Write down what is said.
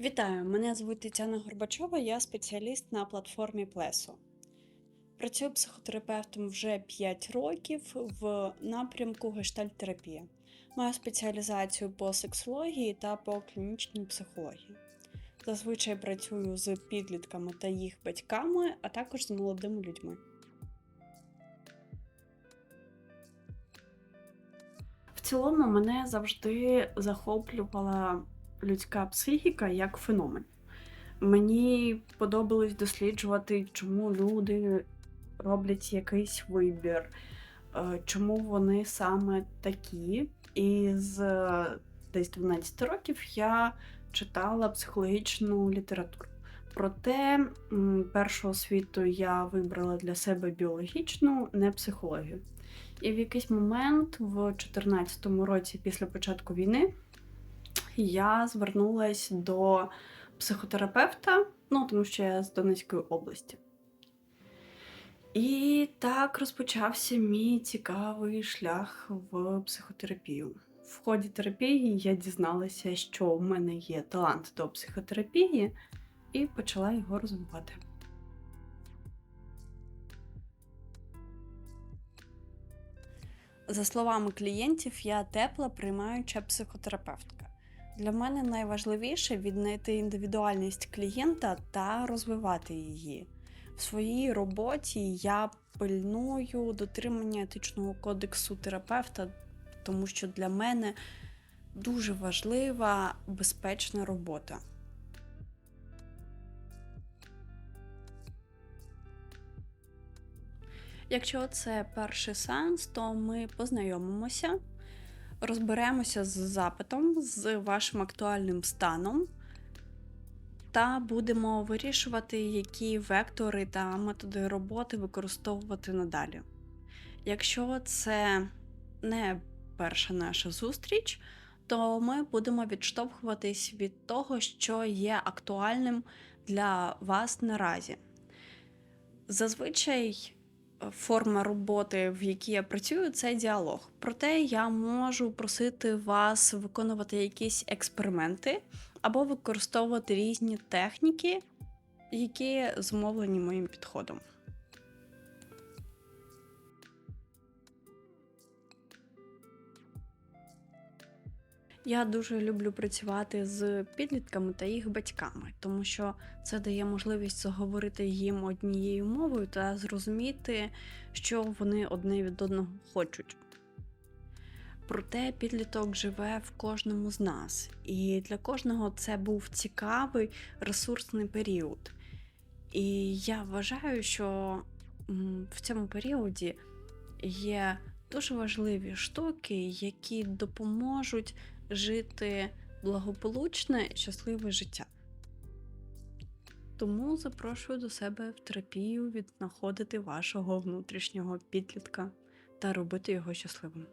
Вітаю, мене звуть Тетяна Горбачова, я спеціаліст на платформі Плесо. Працюю психотерапевтом вже 5 років в напрямку гештальтерапія. Маю спеціалізацію по сексології та по клінічній психології. Зазвичай працюю з підлітками та їх батьками, а також з молодими людьми. В цілому мене завжди захоплювала людська психіка як феномен. Мені подобалось досліджувати, чому люди роблять якийсь вибір, е, чому вони саме такі. І з е, десь 12 років я читала психологічну літературу. Проте першу освіту я вибрала для себе біологічну, не психологію. І в якийсь момент, в 2014 році, після початку війни, я звернулася до психотерапевта, ну тому що я з Донецької області. І так розпочався мій цікавий шлях в психотерапію. В ході терапії я дізналася, що в мене є талант до психотерапії, і почала його розвивати. За словами клієнтів, я тепла приймаюча психотерапевтка. Для мене найважливіше віднайти індивідуальність клієнта та розвивати її. В своїй роботі я пильную дотримання етичного кодексу терапевта, тому що для мене дуже важлива безпечна робота. Якщо це перший сеанс, то ми познайомимося, розберемося з запитом, з вашим актуальним станом, та будемо вирішувати, які вектори та методи роботи використовувати надалі. Якщо це не перша наша зустріч, то ми будемо відштовхуватись від того, що є актуальним для вас наразі. Зазвичай форма роботи, в якій я працюю, це діалог. Проте я можу просити вас виконувати якісь експерименти або використовувати різні техніки, які зумовлені моїм підходом. Я дуже люблю працювати з підлітками та їх батьками, тому що це дає можливість заговорити їм однією мовою та зрозуміти, що вони одне від одного хочуть. Проте підліток живе в кожному з нас, і для кожного це був цікавий ресурсний період. І я вважаю, що в цьому періоді є дуже важливі штуки, які допоможуть жити благополучне щасливе життя. Тому запрошую до себе в терапію віднаходити вашого внутрішнього підлітка та робити його щасливим.